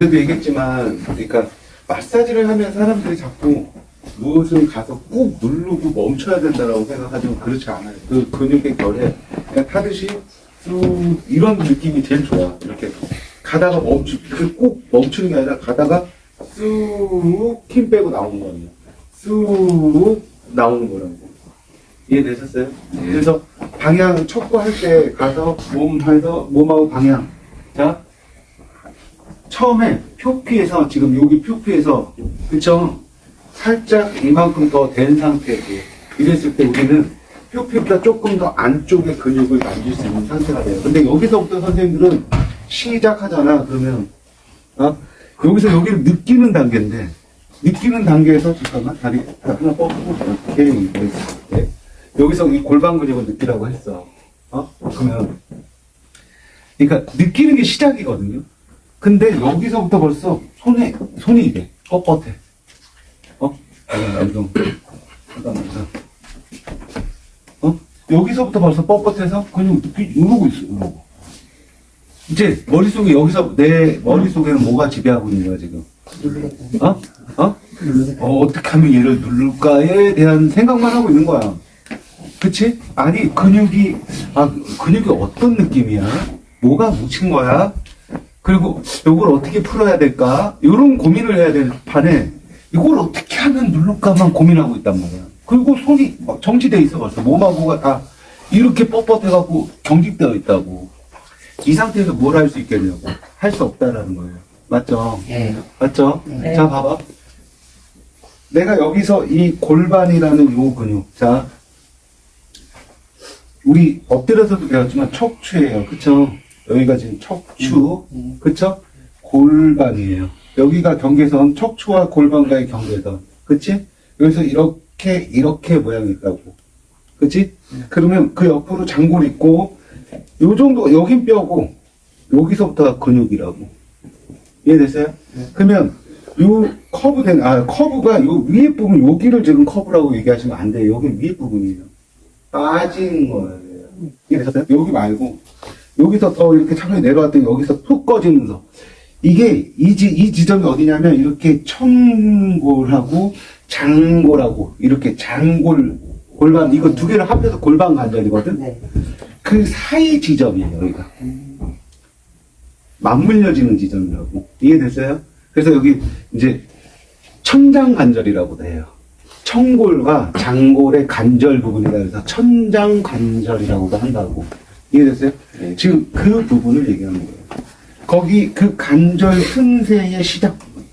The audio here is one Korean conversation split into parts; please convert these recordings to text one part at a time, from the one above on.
그래도 얘기했지만, 그러니까 마사지를 하면 사람들이 자꾸 무엇을 가서 꾹 누르고 멈춰야 된다라고 생각하지만 그렇지 않아요. 그 근육의 결에 그냥 타듯이 쭉 이런 느낌이 제일 좋아. 이렇게 가다가 멈추, 그꼭 멈추는 게 아니라 가다가 쑥 힘 빼고 나오는 거예요. 쑥 나오는 거라고. 이해되셨어요? 그래서 방향 척구 할 때 가서 몸 해서 몸하고 방향. 자, 처음에 표피에서 지금 여기 표피에서 그쵸? 살짝 이만큼 더 된 상태고 이랬을 때 우리는 표피보다 조금 더 안쪽의 근육을 만질 수 있는 상태가 돼요. 근데 여기서부터 선생님들은 시작하잖아. 그러면 어? 여기서 여기를 느끼는 단계인데 느끼는 단계에서 잠깐만 다리 하나 뻗고 이렇게 있을 때 여기서 이 골반 근육을 느끼라고 했어. 어? 그러면 그러니까 느끼는 게 시작이거든요. 근데 여기서부터 벌써 손에 손이 이래 뻣뻣해. 어? 잠깐만. 어? 여기서부터 벌써 뻣뻣해서 근육 이러고 있어. 이러고. 이제 머릿속에 여기서 내 머릿속에는 뭐가 지배하고 있는 거야 지금? 어? 어? 어, 어떻게 하면 얘를 누를까에 대한 생각만 하고 있는 거야. 그치? 아니, 근육이, 아, 근육이 어떤 느낌이야? 뭐가 뭉친 거야? 그리고 이걸 어떻게 풀어야 될까? 이런 고민을 해야 될 판에 이걸 어떻게 하면 누를까만 고민하고 있단 말이야. 그리고 손이 막 정지돼 있어 벌써. 몸하고가 다 이렇게 뻣뻣해갖고 경직되어 있다고. 이 상태에서 뭘 할 수 있겠냐고. 할 수 없다라는 거예요. 맞죠? 예. 맞죠? 네. 자, 봐봐. 내가 여기서 이 골반이라는 요 근육. 자, 우리 엎드려서도 배웠지만 척추예요. 그쵸? 여기가 지금 척추. 음. 그쵸? 골반이에요. 여기가 경계선, 척추와 골반과의 경계선. 그치? 여기서 이렇게, 이렇게 모양이 있다고. 그치? 그러면 그 옆으로 장골 있고, 요 정도, 여긴 뼈고, 여기서부터가 근육이라고. 이해됐어요? 그러면, 요 커브 된, 아, 커브가 요 위에 부분, 여기를 지금 커브라고 얘기하시면 안 돼요. 여기 위에 부분이에요. 빠지는 거예요. 이해되셨어요? 여기 말고, 여기서 더 이렇게 차분히 내려왔더니 여기서 푹 꺼지면서. 이게, 이, 지, 이 지점이 어디냐면, 이렇게 청골하고 장골하고, 이렇게 장골, 골반, 이거 두 개를 합해서 골반 관절이거든? 네. 그 사이 지점이에요, 여기가. 맞물려지는 지점이라고. 이해됐어요? 그래서 여기 이제 천장 관절이라고 해요. 청골과 장골의 관절 부분이라 해서 천장 관절이라고도 한다고. 이해됐어요? 지금 그 부분을 얘기하는 거예요. 거기 그 관절 틈새의 시작 부분.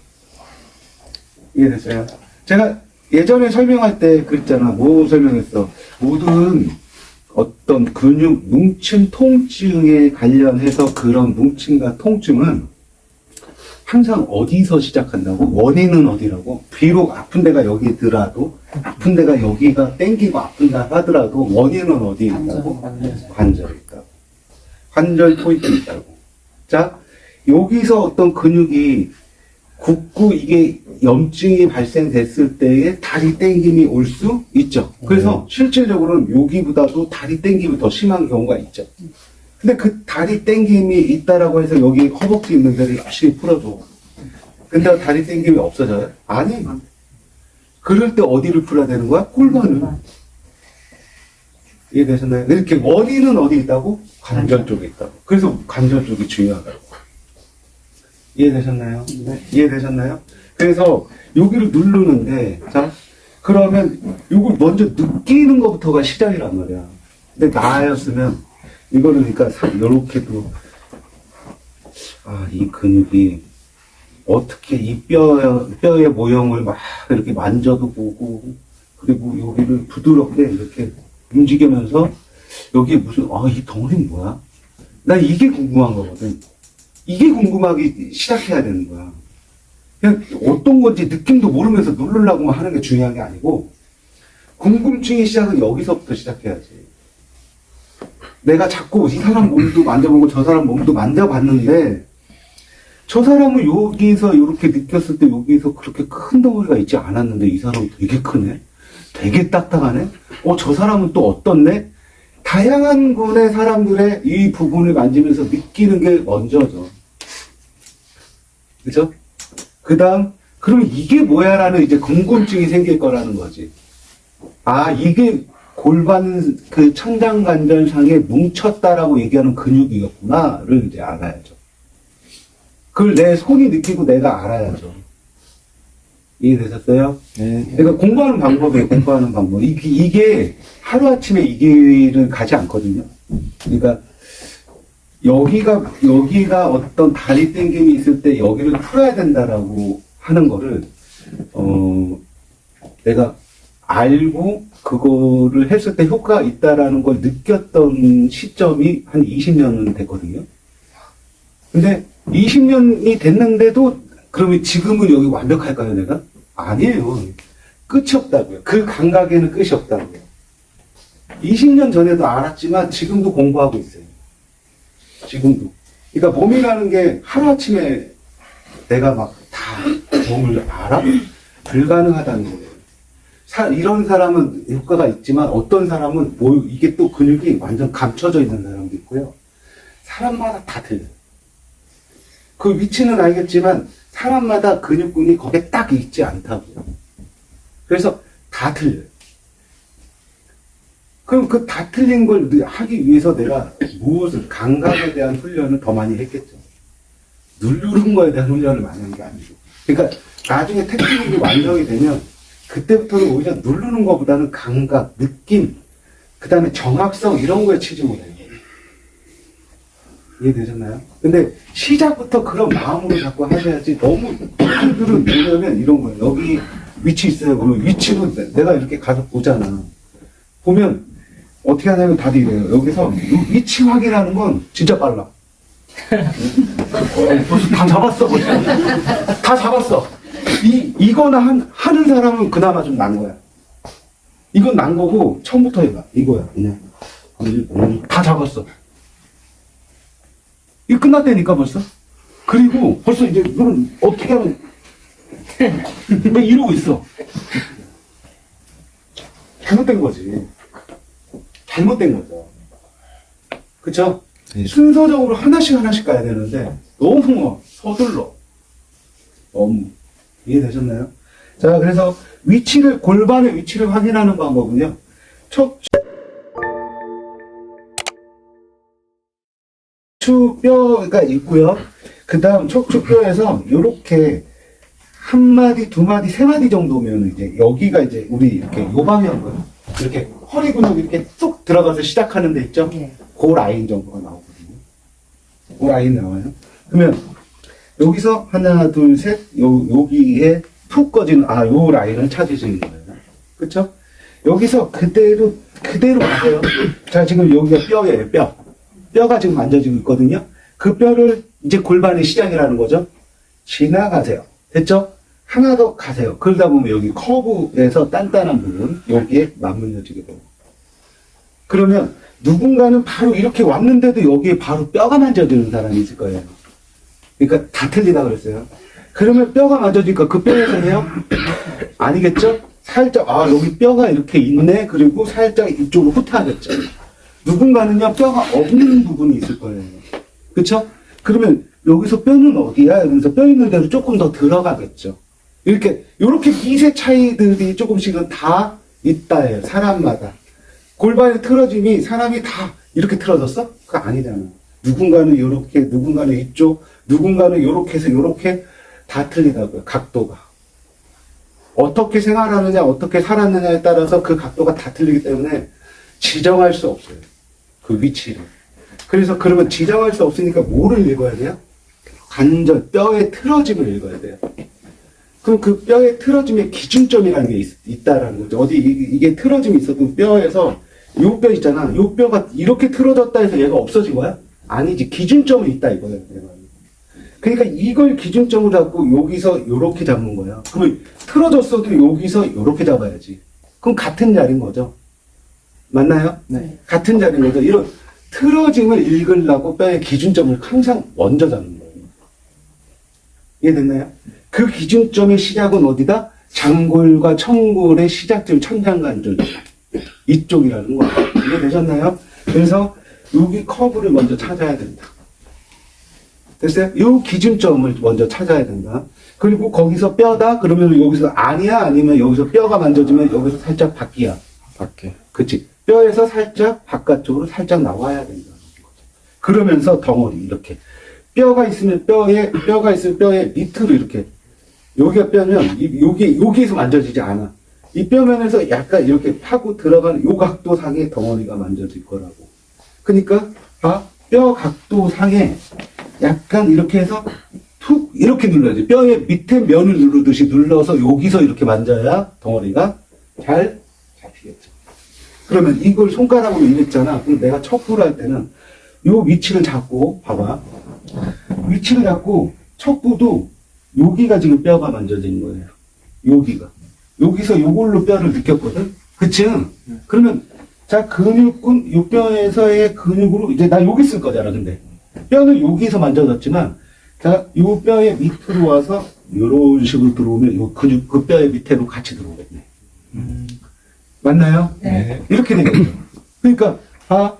이해됐어요? 제가 예전에 설명할 때 그랬잖아. 뭐 설명했어? 모든 어떤 근육 뭉침 통증에 관련해서 그런 뭉침과 통증은 항상 어디서 시작한다고? 원인은 어디라고? 비록 아픈 데가 여기더라도 아픈 데가 여기가 땡기고 아픈다 하더라도 원인은 어디에 있다고? 관절에 있다고. 관절 포인트 있다고. 자, 여기서 어떤 근육이 굳고 이게 염증이 발생됐을 때에 다리 땡김이 올 수 있죠. 그래서 실질적으로는 여기보다도 다리 땡김이 더 심한 경우가 있죠. 근데 그 다리 땡김이 있다라고 해서 여기 허벅지 있는 데를 열심히 풀어줘. 근데 다리 땡김이 없어져요? 아니. 그럴 때 어디를 풀어야 되는 거야? 골반을. 이해되셨나요? 이렇게 원인은 어디 있다고? 관절 쪽에 있다고. 그래서 관절 쪽이 중요하다고. 이해되셨나요? 네. 이해되셨나요? 그래서 여기를 누르는데, 자, 그러면 이걸 먼저 느끼는 것부터가 시작이란 말이야. 근데 나였으면, 이거를 그러니까 사- 이렇게도, 아, 이 근육이 어떻게 이 뼈, 뼈의 모형을 막 이렇게 만져도 보고, 그리고 여기를 부드럽게 이렇게 움직이면서, 여기 무슨, 아, 이 덩어리는 뭐야? 나 이게 궁금한 거거든. 이게 궁금하기 시작해야 되는 거야. 그냥 어떤 건지 느낌도 모르면서 누르려고만 하는 게 중요한 게 아니고, 궁금증의 시작은 여기서부터 시작해야지. 내가 자꾸 이 사람 몸도 만져보고 저 사람 몸도 만져봤는데, 저 사람은 여기서 이렇게 느꼈을 때 여기서 그렇게 큰 덩어리가 있지 않았는데 이 사람은 되게 크네? 되게 딱딱하네? 어, 저 사람은 또 어떻네? 다양한 군의 사람들의 이 부분을 만지면서 느끼는 게 먼저죠. 그죠? 그 다음, 그럼 이게 뭐야 라는 이제 궁금증이 생길 거라는 거지. 아, 이게 골반 그 천장관절상에 뭉쳤다라고 얘기하는 근육이었구나를 이제 알아야죠. 그걸 내 손이 느끼고 내가 알아야죠. 이해되셨어요? 네. 그러니까 공부하는 방법이에요, 공부하는 방법. 이게, 이게 하루아침에 이 길을 가지 않거든요. 그러니까, 여기가, 여기가 어떤 다리 땡김이 있을 때 여기를 풀어야 된다라고 하는 거를, 어, 내가 알고 그거를 했을 때 효과가 있다라는 걸 느꼈던 시점이 한 20년은 됐거든요. 근데 20년이 됐는데도 그러면 지금은 여기 완벽할까요, 내가? 아니에요. 끝이 없다고요. 그 감각에는 끝이 없다고요. 20년 전에도 알았지만 지금도 공부하고 있어요. 지금도. 그러니까 몸이라는 게 하루아침에 내가 막 다 몸을 알아? 불가능하다는 거예요. 사- 이런 사람은 효과가 있지만 어떤 사람은 뭐 이게 또 근육이 완전 감춰져 있는 사람도 있고요. 사람마다 다 틀려요. 그 위치는 알겠지만 사람마다 근육군이 거기에 딱 있지 않다고요. 그래서 다 틀려요. 그럼 그 다 틀린 걸 하기 위해서 내가 무엇을 감각에 대한 훈련을 더 많이 했겠죠. 누르는 거에 대한 훈련을 많이 한 게 아니고. 그러니까 나중에 테크닉이 완성이 되면 그때부터는 오히려 누르는 것보다는 감각, 느낌, 그 다음에 정확성 이런 거에 치중을 해요. 이해되셨나요? 근데 시작부터 그런 마음으로 자꾸 하셔야지 너무 사람들은 뭐냐면 이런 거예요. 여기 위치 있어요. 그러면 위치는 내- 내가 이렇게 가서 보잖아. 보면 어떻게 하냐면 다들 이래요. 여기서 이 위치 확인하는 건 진짜 빨라. 다 잡았어. 벌써. 다 잡았어. 이, 이거나 한, 하는 사람은 그나마 좀 난 거야. 이건 난 거고, 처음부터 해봐. 이거야, 그냥. 음, 다 잡았어. 이거 끝났다니까, 벌써. 그리고 벌써 이제, 이건 어떻게 하면, 왜 이러고 있어? 잘못된 거지. 잘못된 거죠. 그쵸? 네. 순서적으로 하나씩 하나씩 가야 되는데, 너무 뭐 서둘러. 너무. 이해되셨나요? 자, 그래서 위치를, 골반의 위치를 확인하는 방법은요. 척추뼈가 있고요. 그 다음 척추뼈에서 요렇게 한 마디, 두 마디, 세 마디 정도면 이제 여기가 이제 우리 이렇게 요방이었고요. 이렇게 허리 근육 이렇게 쏙 들어가서 시작하는 데 있죠? 예. 그 라인 정도가 나오거든요. 그 라인 나와요. 그러면 여기서 하나, 둘, 셋, 요, 여기에 푹 꺼지는, 아, 요 라인을 찾으시는 거예요. 그쵸? 여기서 그대로, 그대로 가세요. 자, 지금 여기가 뼈예요, 뼈. 뼈가 지금 만져지고 있거든요. 그 뼈를 이제 골반의 시작이라는 거죠. 지나가세요. 됐죠? 하나 더 가세요. 그러다 보면 여기 커브에서 단단한 부분, 여기에 맞물려지게 돼요. 그러면 누군가는 바로 이렇게 왔는데도 여기에 바로 뼈가 만져지는 사람이 있을 거예요. 그러니까 다 틀리다 그랬어요. 그러면 뼈가 만져지니까 그 뼈에서 해요? 아니겠죠? 살짝, 아, 여기 뼈가 이렇게 있네. 그리고 살짝 이쪽으로 후퇴하겠죠. 누군가는요, 뼈가 없는 부분이 있을 거예요. 그쵸? 그러면 여기서 뼈는 어디야? 이러면서 뼈 있는 데로 조금 더 들어가겠죠. 이렇게, 요렇게 미세 차이들이 조금씩은 다 있다예요. 사람마다. 골반의 틀어짐이 사람이 다 이렇게 틀어졌어? 그거 아니잖아. 누군가는 요렇게, 누군가는 이쪽, 누군가는 요렇게 해서 요렇게 다 틀리다고요. 각도가. 어떻게 생활하느냐, 어떻게 살았느냐에 따라서 그 각도가 다 틀리기 때문에 지정할 수 없어요. 그 위치를. 그래서 그러면 지정할 수 없으니까 뭐를 읽어야 돼요? 관절, 뼈의 틀어짐을 읽어야 돼요. 그럼 그 뼈의 틀어짐의 기준점이라는 게 있, 다라는 거죠. 어디 이- 이게 틀어짐이 있어도 뼈에서 요 뼈 있잖아. 요 뼈가 이렇게 틀어졌다 해서 얘가 없어진 거야? 아니지. 기준점이 있다 이거예요. 그러니까 이걸 기준점으로 잡고 여기서 요렇게 잡는 거야. 그러면 틀어졌어도 여기서 요렇게 잡아야지. 그럼 같은 자리인 거죠. 맞나요? 네. 같은 자리인 거죠. 이런 틀어짐을 읽으려고 뼈의 기준점을 항상 먼저 잡는 거예요. 이해됐나요? 그 기준점의 시작은 어디다? 장골과 청골의 시작점 천장관절 이쪽이라는 거예요. 이해되셨나요? 그래서 여기 커브를 먼저 찾아야 된다. 됐어요? 요 기준점을 먼저 찾아야 된다. 그리고 거기서 뼈다? 그러면 여기서 아니야? 아니면 여기서 뼈가 만져지면 여기서 살짝 바뀌야. 밖에. 그치? 뼈에서 살짝 바깥쪽으로 살짝 나와야 된다는 거죠. 그러면서 덩어리, 이렇게. 뼈가 있으면 뼈에, 뼈가 있으면 뼈의 밑으로 이렇게. 여기가 뼈면, 이- 여기, 여기에서 만져지지 않아. 이 뼈면에서 약간 이렇게 파고 들어가는 요 각도 상의 덩어리가 만져질 거라고. 그러니까, 봐. 뼈 각도 상에 약간 이렇게 해서 툭, 이렇게 눌러야지. 뼈의 밑에 면을 누르듯이 눌러서 여기서 이렇게 만져야 덩어리가 잘. 그러면 이걸 손가락으로 이랬잖아. 그럼 내가 척구를 할 때는 요 위치를 잡고, 봐봐. 위치를 잡고, 척구도 여기가 지금 뼈가 만져지는 거예요. 여기가. 여기서 요걸로 뼈를 느꼈거든? 그치? 그러면, 자, 근육은 요 뼈에서의 근육으로, 이제 나 여기 쓸 거잖아, 근데. 뼈는 여기서 만져졌지만, 자, 요 뼈의 밑으로 와서, 요런 식으로 들어오면, 요 근육, 그 뼈의 밑에로 같이 들어오겠네. 맞나요? 네. 이렇게 되겠죠. 그러니까, 아,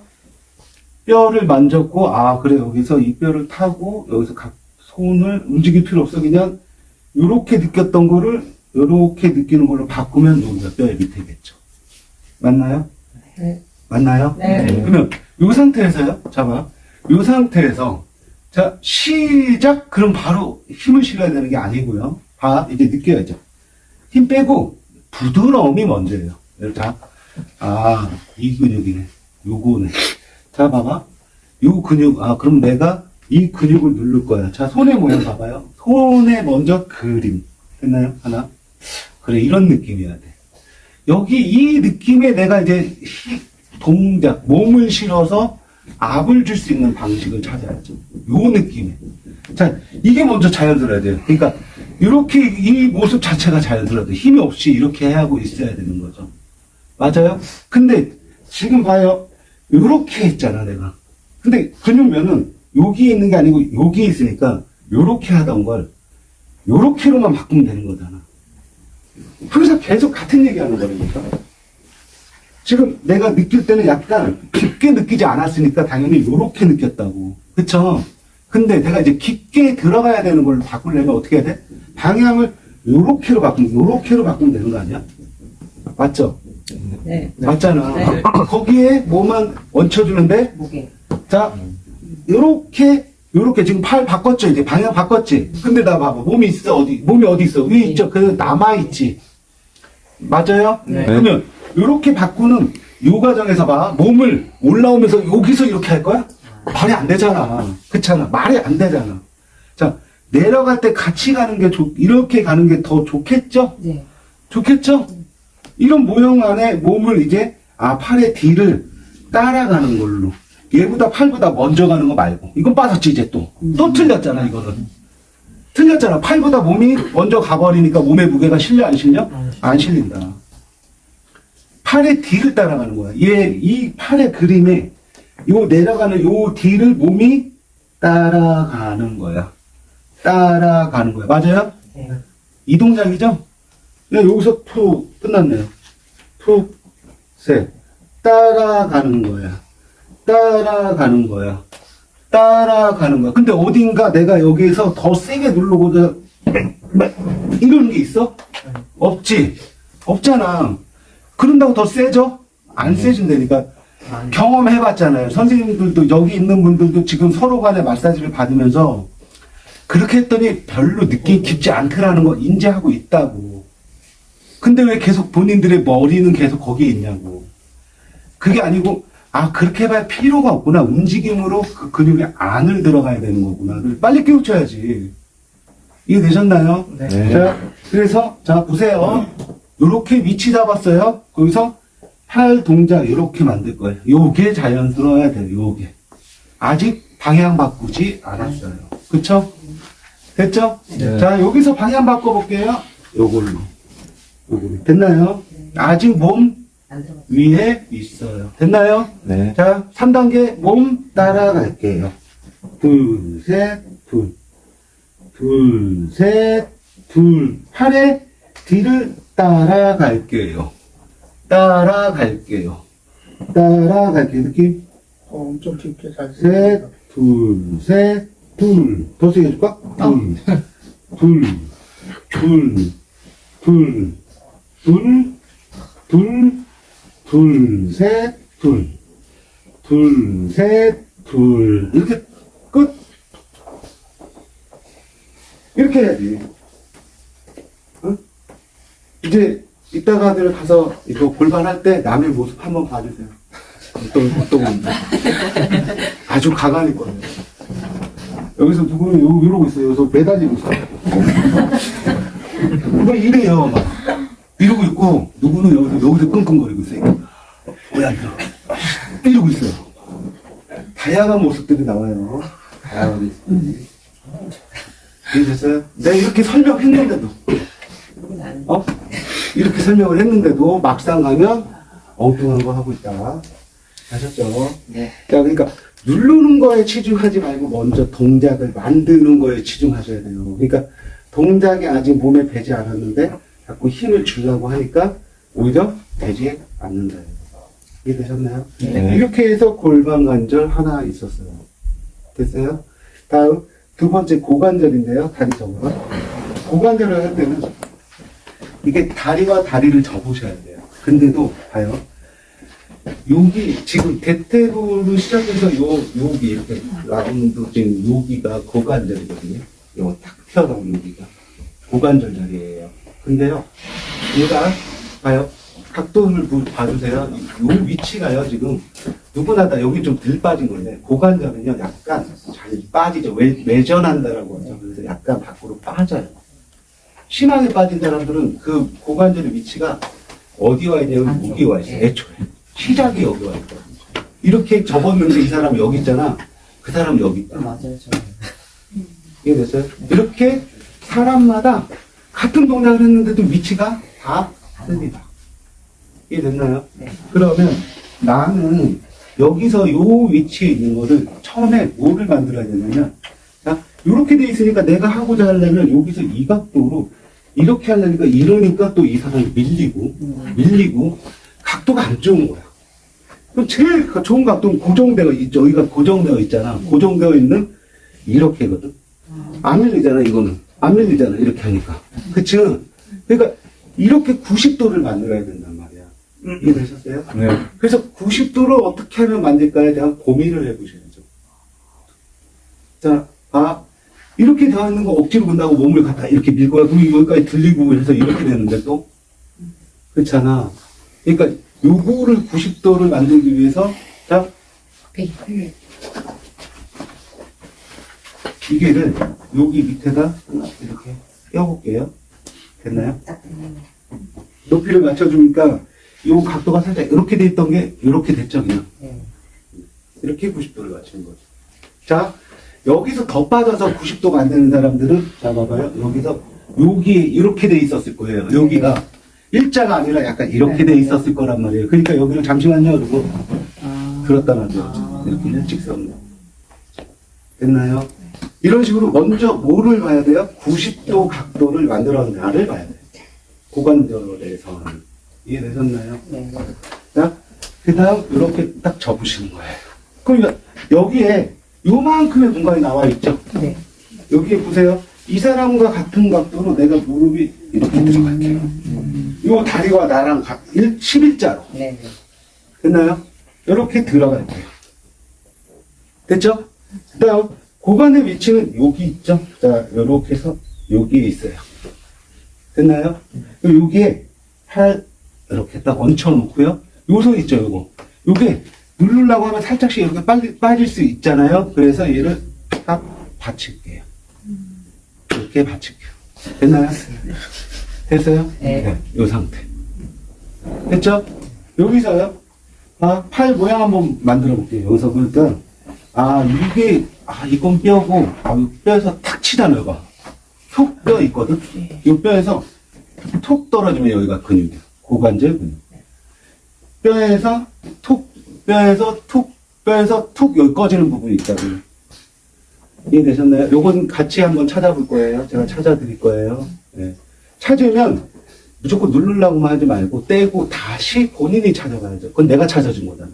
뼈를 만졌고, 아, 그래, 여기서 이 뼈를 타고, 여기서 각 손을 움직일 필요 없어. 그냥, 요렇게 느꼈던 거를, 요렇게 느끼는 걸로 바꾸면 여기가 뼈의 밑에겠죠. 맞나요? 네. 맞나요? 네. 그러면, 요 상태에서요, 잡아. 요 상태에서, 자, 시작! 그럼 바로 힘을 실어야 되는 게 아니고요. 봐, 이제 느껴야죠. 힘 빼고, 부드러움이 먼저예요. 자, 아, 이 근육이네. 요거네. 자, 봐봐. 요 근육, 아, 그럼 내가 이 근육을 누를 거야. 자, 손의 모양 봐봐요. 손에 먼저 그림. 됐나요? 하나. 그래, 이런 느낌이어야 돼. 여기 이 느낌에 내가 이제 히- 동작, 몸을 실어서 압을 줄 수 있는 방식을 찾아야죠. 요 느낌에. 자, 이게 먼저 자연스러워야 돼요. 그러니까, 이렇게 이 모습 자체가 자연스러워야 돼. 힘이 없이 이렇게 하고 있어야 되는 거죠. 맞아요? 근데, 지금 봐요. 요렇게 했잖아, 내가. 근데 근육면은 여기 있는 게 아니고 여기 있으니까 요렇게 하던 걸 요렇게로만 바꾸면 되는 거잖아. 항상 계속 같은 얘기 하는 거니까. 지금 내가 느낄 때는 약간 깊게 느끼지 않았으니까 당연히 요렇게 느꼈다고. 그쵸? 근데 내가 이제 깊게 들어가야 되는 걸 바꾸려면 어떻게 해야 돼? 방향을 요렇게로 바꾸면, 요렇게로 바꾸면 되는 거 아니야? 맞죠? 네. 맞잖아. 네. 거기에 뭐만 얹혀주는데, 무게. 자, 요렇게, 요렇게 지금 팔 바꿨죠? 이제 방향 바꿨지? 근데 나 봐봐. 몸이 있어, 어디? 몸이 어디 있어? 위에 있죠? 그 남아있지? 맞아요? 네. 그러면, 요렇게 바꾸는 요 과정에서 봐. 몸을 올라오면서 여기서 이렇게 할 거야? 말이 안 되잖아. 그렇잖아. 말이 안 되잖아. 자, 내려갈 때 같이 가는 게 좋, 이렇게 가는 게 더 좋겠죠? 네. 좋겠죠? 이런 모형 안에 몸을 이제 아 팔의 뒤를 따라가는 걸로. 얘보다 팔보다 먼저 가는 거 말고. 이건 빠졌지 이제 또. 또 틀렸잖아 이거는. 틀렸잖아. 팔보다 몸이 먼저 가버리니까 몸의 무게가 실려 안 실려? 안 실린다. 팔의 뒤를 따라가는 거야. 얘 이 팔의 그림에 요 내려가는 요 뒤를 몸이 따라가는 거야. 따라가는 거야. 맞아요? 네. 이 동작이죠? 네, 여기서 툭 끝났네요. 툭, 셋. 따라가는 거야. 따라가는 거야. 따라가는 거야. 근데 어딘가 내가 여기서 더 세게 누르고자 이런 게 있어? 없지. 없잖아. 그런다고 더 세져? 안 세진다니까. 경험해봤잖아요. 선생님들도 여기 있는 분들도 지금 서로 간에 마사지를 받으면서 그렇게 했더니 별로 느낌이 깊지 않더라는 거 인지하고 있다고. 근데 왜 계속 본인들의 머리는 계속 거기에 있냐고. 그게 아니고, 아, 그렇게 해봐야 필요가 없구나. 움직임으로 그 근육의 안을 들어가야 되는 거구나를 빨리 깨우쳐야지. 이해되셨나요? 네. 네. 자, 그래서, 자, 보세요. 요렇게 위치 잡았어요. 거기서 팔 동작 요렇게 만들 거예요. 요게 자연스러워야 돼요, 요게. 아직 방향 바꾸지 않았어요. 그쵸? 됐죠? 네. 자, 여기서 방향 바꿔볼게요. 요걸로. 됐나요? 아직 몸. 위에 있어요. 됐나요? 네. 자, 3단계 몸 따라갈게요. 둘, 셋, 둘. 둘, 셋, 둘. 팔의 뒤를 따라갈게요. 따라갈게요. 따라갈게요. 느낌? 어, 엄청 깊게 잘 셋, 둘, 셋, 둘, 더 세게 해줄까? 둘, 둘, 둘, 둘, 둘, 둘, 둘, 셋, 둘, 둘, 셋, 둘. 이렇게 끝. 이렇게 해야지. 어? 이제 이따가들 가서 이거 골반할 때 남의 모습 한번 봐주세요. 어떤, 어떤 건지. 아주 가관일 거예요. 여기서 누구는 요, 이러고 있어요. 여기서 매달리고 있어요. 뭐 이래요, 막. 이러고 있고, 누구는 여기서, 여기서 끙끙거리고 있어요. 뭐야, 이거. 이러고 있어요. 다양한 모습들이 나와요. 다양한 모습들이. 이해됐어요? 내가 이렇게 설명했는데도, 어? 이렇게 설명을 했는데도 막상 가면 엉뚱한 거 하고 있다. 아셨죠? 네. 자, 그러니까 누르는 거에 치중하지 말고 먼저 동작을 만드는 거에 치중하셔야 돼요. 그러니까 동작이 아직 몸에 배지 않았는데 자꾸 힘을 주려고 하니까 오히려 되지 않는다. 이해되셨나요? 네. 이렇게 해서 골반 관절 하나 있었어요. 됐어요? 다음 두 번째 고관절인데요. 다리 접어가. 고관절을 할 때는 이게 다리와 다리를 접으셔야 돼요. 근데도 봐요. 여기 지금 대퇴부로 시작해서 요 여기 이렇게 라운드 지금 여기가 고관절이거든요. 요거 딱 튀어나온 여기가 고관절 자리예요. 근데요, 얘가 봐요. 각도를 보- 봐주세요. 요 위치가요 지금 누구나 다 여기 좀 덜 빠진 건데 고관절은요 약간 잘 빠지죠. 외, 외전한다라고 하죠. 그래서 약간 밖으로 빠져요. 심하게 빠진 사람들은 그 고관절의 위치가 어디 와 있냐면 여기 와 있어요. 애초에. 시작이 여기 와 있거든요. 이렇게 접었는데 이 사람 여기 있잖아. 그 사람 여기 있다. 맞아요, 저. 이해됐어요? 이렇게 사람마다 같은 동작을 했는데도 위치가 다 다릅니다. 이해됐나요? 네. 그러면 나는 여기서 요 위치에 있는 거를 처음에 뭐를 만들어야 되냐면 자, 이렇게 돼 있으니까 내가 하고자 하려면 여기서 이 각도로 이렇게 하려니까 이러니까 또 이 사람이 밀리고 밀리고 각도가 안 좋은 거야. 그럼 제일 좋은 각도는 고정되어 있죠. 여기가 고정되어 있잖아. 고정되어 있는 이렇게거든. 안 밀리잖아, 이거는. 안 밀리잖아, 이렇게 하니까. 그치? 그러니까 이렇게 90도를 만들어야 된단 말이야. 이해되셨어요? 네. 그래서 90도를 어떻게 하면 만들까에 대한 고민을 해보셔야죠. 자, 아, 이렇게 되어 있는 거 억지로 본다고 몸을 갖다 이렇게 밀고 가 그리고 여기까지 들리고 해서 이렇게 되는데 또 그렇잖아. 그러니까 요거를 90도를 만들기 위해서 자, 기계를 여기 밑에다 이렇게 껴볼게요. 됐나요? 높이를 맞춰주니까 요 각도가 살짝 이렇게 돼 있던 게 이렇게 됐죠, 그냥. 네. 이렇게 90도를 맞추는 거죠. 자, 여기서 더 빠져서 90도 만드는 사람들은, 자, 봐봐요. 여기서, 여기 이렇게 돼 있었을 거예요. 여기가 일자가 아니라 약간 이렇게 돼 있었을 거란 말이에요. 그러니까 여기는 잠시만요. 그리고 아. 들었다 놔줘야죠. 이렇게 일직선으로. 됐나요? 이런 식으로 먼저 뭐를 봐야 돼요? 90도 각도를 만들어 나를 봐야 돼요. 고관절에서는. 이해되셨나요? 네. 자, 그 다음, 이렇게 딱 접으시는 거예요. 그러니까, 여기에 요만큼의 공간이 나와 있죠? 네. 여기에 보세요. 이 사람과 같은 각도로 내가 무릎이 이렇게 들어갈게요. 요 다리와 나랑 각, 1, 11자로. 네. 네. 됐나요? 이렇게 들어갈게요. 됐죠? 그 다음, 고관의 위치는 여기 있죠? 자, 요렇게 해서 여기에 있어요. 됐나요? 여기에 팔, 이렇게 딱 얹혀놓고요. 요손 있죠, 요거. 요게 누르려고 하면 살짝씩 이렇게 빨리 빠질 수 있잖아요. 그래서 얘를 딱 받칠게요. 이렇게 받칠게요. 됐나요? 됐어요? 네. 요 상태. 됐죠? 여기서요. 아, 팔 모양 한번 만들어 볼게요. 여기서 일단, 아, 이게, 아, 이건 뼈고, 아, 이 뼈에서 탁 치잖아요, 봐. 톡뼈 있거든? 이 뼈에서 톡 떨어지면 여기가 근육이야. 고관절 근육. 뼈에서 톡, 뼈에서 톡, 뼈에서 톡 여기 꺼지는 부분이 있거든요. 이해되셨나요? 요건 같이 한번 찾아볼 거예요. 제가 찾아드릴 거예요. 네. 찾으면 무조건 누르려고만 하지 말고 떼고 다시 본인이 찾아가야죠. 그건 내가 찾아준 거잖아.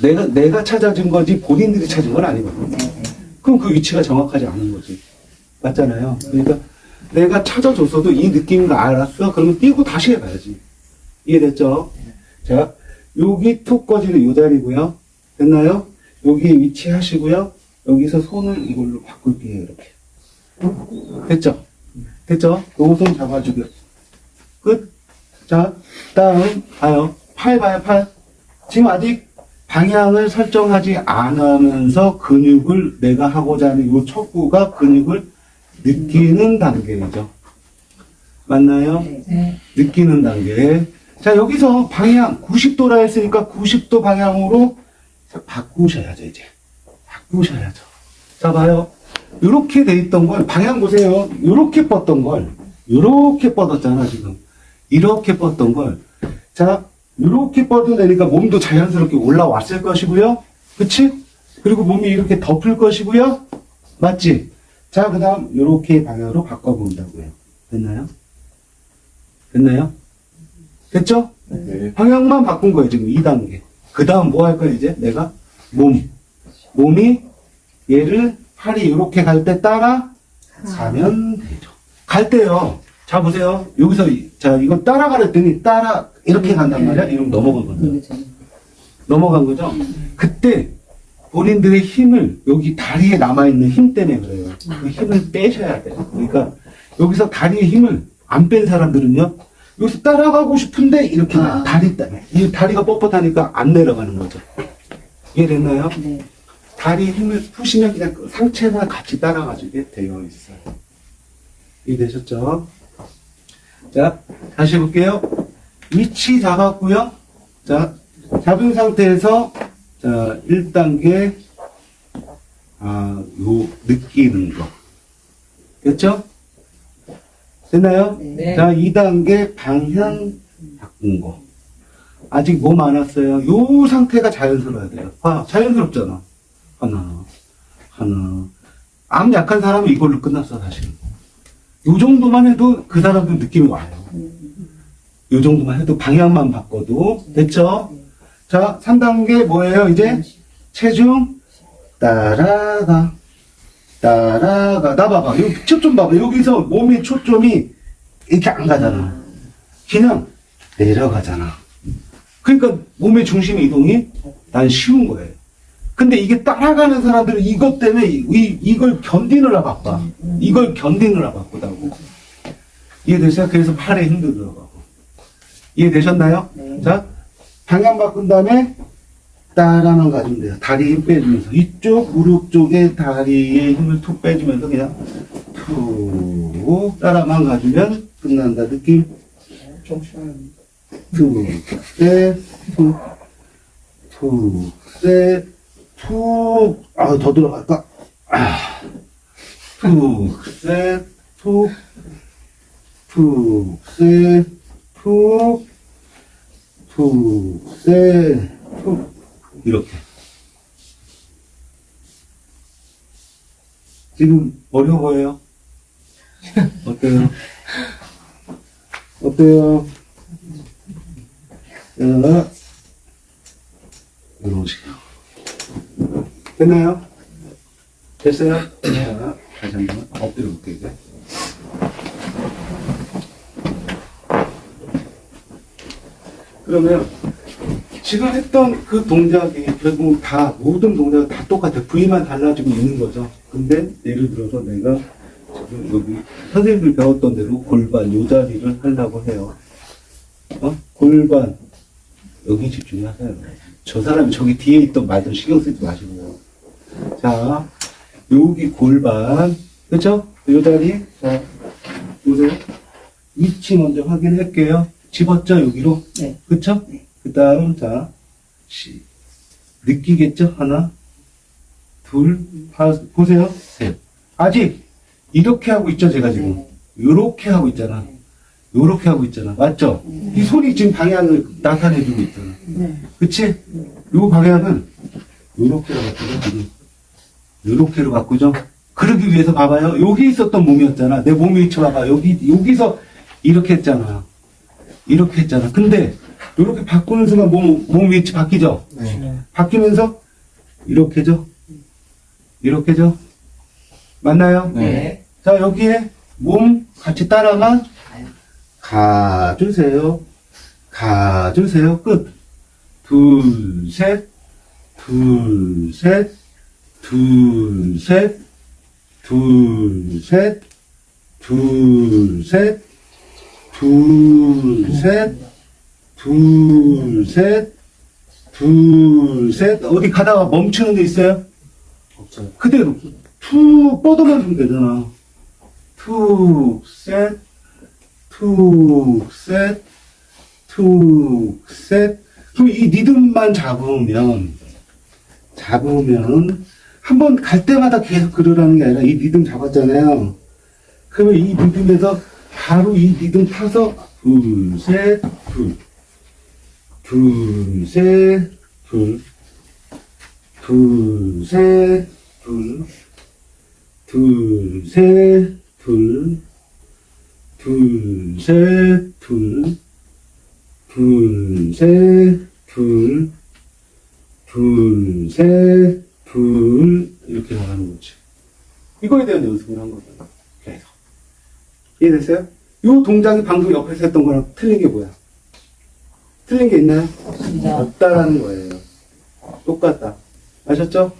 내가 내가 찾아준 거지 본인들이 찾은 건 아니거든. 네. 그럼 그 위치가 정확하지 않은 거지. 맞잖아요. 그러니까 내가 찾아줬어도 이 느낌을 알았어. 그러면 띄고 다시 해봐야지. 이해됐죠? 자, 여기 툭 꺼지는 이 자리고요. 됐나요? 여기에 위치하시고요. 여기서 손을 이걸로 바꿀게요. 이렇게. 됐죠? 됐죠? 요거 손 잡아주고요. 끝. 자, 다음 봐요. 팔 봐요, 팔. 지금 아직 방향을 설정하지 않으면서 근육을 내가 하고자 하는 요 척구가 근육을 느끼는 단계죠. 맞나요? 네. 느끼는 단계. 자, 여기서 방향 90도라 했으니까 90도 방향으로 자, 바꾸셔야죠, 이제. 바꾸셔야죠. 자, 봐요. 이렇게 돼 있던 걸, 방향 보세요. 이렇게 뻗던 걸, 이렇게 뻗었잖아, 지금. 이렇게 뻗던 걸. 자, 이렇게 뻗어내니까 몸도 자연스럽게 올라왔을 것이고요. 그치? 그리고 몸이 이렇게 덮을 것이고요. 맞지? 자, 그 다음, 이렇게 방향으로 바꿔본다고요. 됐나요? 됐나요? 됐죠? 네. 방향만 바꾼 거예요, 지금 2단계. 그 다음 뭐 할 거야, 이제? 내가? 몸. 몸이 얘를 팔이 이렇게 갈 때 따라 가면 되죠. 갈 때요. 자, 보세요. 여기서, 이- 자, 이거 따라가랬더니 따라, 이렇게 간단 말이야? 이러면 넘어간 거죠. 그렇죠. 넘어간 거죠? 그때 본인들의 힘을 여기 다리에 남아있는 힘 때문에 그래요. 그 힘을 빼셔야 돼요. 그러니까 여기서 다리에 힘을 안 뺀 사람들은요, 여기서 따라가고 싶은데 이렇게 아. 다리 때문에. 이 다리가 뻣뻣하니까 안 내려가는 거죠. 이해됐나요? 네. 다리 힘을 푸시면 그냥 그 상체만 같이 따라가지게 되어 있어요. 이해되셨죠? 자, 다시 해볼게요. 위치 잡았고요. 자, 잡은 상태에서 자, 1단계 아, 요 느끼는 거. 됐죠? 됐나요? 네. 자, 2단계 방향 바꾼 거. 아직 뭐 많았어요? 요 상태가 자연스러워야 돼요. 봐, 자연스럽잖아. 하나, 하나. 암 약한 사람은 이걸로 끝났어, 사실. 요 정도만 해도 그 사람도 느낌이 와요. 요 정도만 해도 방향만 바꿔도. 됐죠? 자, 3단계 뭐예요, 이제? 체중, 따라가, 따라가. 나 봐봐. 여기 초점 봐봐. 여기서 몸의 초점이 이렇게 안 가잖아. 그냥 내려가잖아. 그러니까 몸의 중심 이동이 난 쉬운 거예요. 근데 이게 따라가는 사람들은 이것 때문에 이, 이걸 견디느라 바빠. 이걸 견디느라 바쁘다고. 이해되세요? 그래서 팔에 힘도 들어가고. 이해되셨나요? 네. 자, 방향 바꾼 다음에 따라만 가주면 돼요. 다리 힘 빼주면서. 이쪽 무릎 쪽에 다리에 힘을 툭 빼주면서 그냥 툭 따라만 가주면 끝난다. 느낌? 좀 쉬어요. 툭, 셋, 툭, 툭, 셋, 툭. 아, 더 들어갈까? 아, 툭, 셋, 툭, 툭, 셋, 툭, 툭, 셋, 툭. 이렇게. 지금 어려워 보여요? 어때요? 어때요? 자, 이런 식으로. 됐나요? 됐어요? 자, 다시 한번 엎드려 볼게요, 이제. 그러면 지금 했던 그 동작이 결국 다 모든 동작이 다 똑같아. 부위만 달라지고 있는 거죠. 근데 예를 들어서 내가 지금 여기 선생님들 배웠던 대로 골반 요 자리를 하려고 해요. 어? 골반 여기 집중하세요. 저 사람이 저기 뒤에 있던 말들 신경 쓰지 마시고요. 자, 여기 골반 그렇죠? 요 자리 자 보세요. 위치 먼저 확인할게요. 집었죠 여기로? 네. 그쵸? 네. 그 다음, 자, 시. 느끼겠죠? 하나, 둘, 하, 보세요. 셋. 아직, 이렇게 하고 있죠, 제가 지금. 요렇게 하고 있잖아. 요렇게 하고 있잖아. 맞죠? 이 손이 지금 방향을 나타내주고 있잖아. 네. 그치? 요 방향은, 요렇게로 바꾸죠, 지금. 요렇게로 바꾸죠? 그러기 위해서 봐봐요. 여기 있었던 몸이었잖아. 내몸 위치 봐봐. 여기, 여기서 이렇게 했잖아. 이렇게 했잖아. 근데, 이렇게 바꾸는 순간 몸, 몸 위치 바뀌죠? 네. 바뀌면서, 이렇게죠? 이렇게죠? 맞나요? 네. 자, 여기에 몸 같이 따라가. 가주세요. 가주세요. 끝. 둘, 셋. 둘, 셋. 둘, 셋. 둘, 셋. 둘, 셋. 둘, 셋. 둘, 셋. 둘, 셋. 어디 가다가 멈추는 데 있어요? 없어요. 그대로 툭 뻗어만 주면 되잖아. 툭, 셋, 툭, 셋, 툭, 셋. 그럼 이 리듬만 잡으면, 잡으면, 한 번 갈 때마다 계속 그러라는 게 아니라 이 리듬 잡았잖아요. 그러면 이 리듬에서 바로 이 리듬 타서, 둘, 셋, 둘. 둘, 셋, 둘. 둘, 셋, 둘, 둘, 셋, 둘, 둘, 셋, 둘, 둘, 셋, 둘, 둘, 셋, 둘, 이렇게 나가는 거지. 이거에 대한 연습을 한 거잖아. 계속. 이해됐어요? 이 동작이 방금 옆에서 했던 거랑 틀린 게 뭐야? 틀린 게 있나요? 없다라는 거예요. 똑같다. 아셨죠?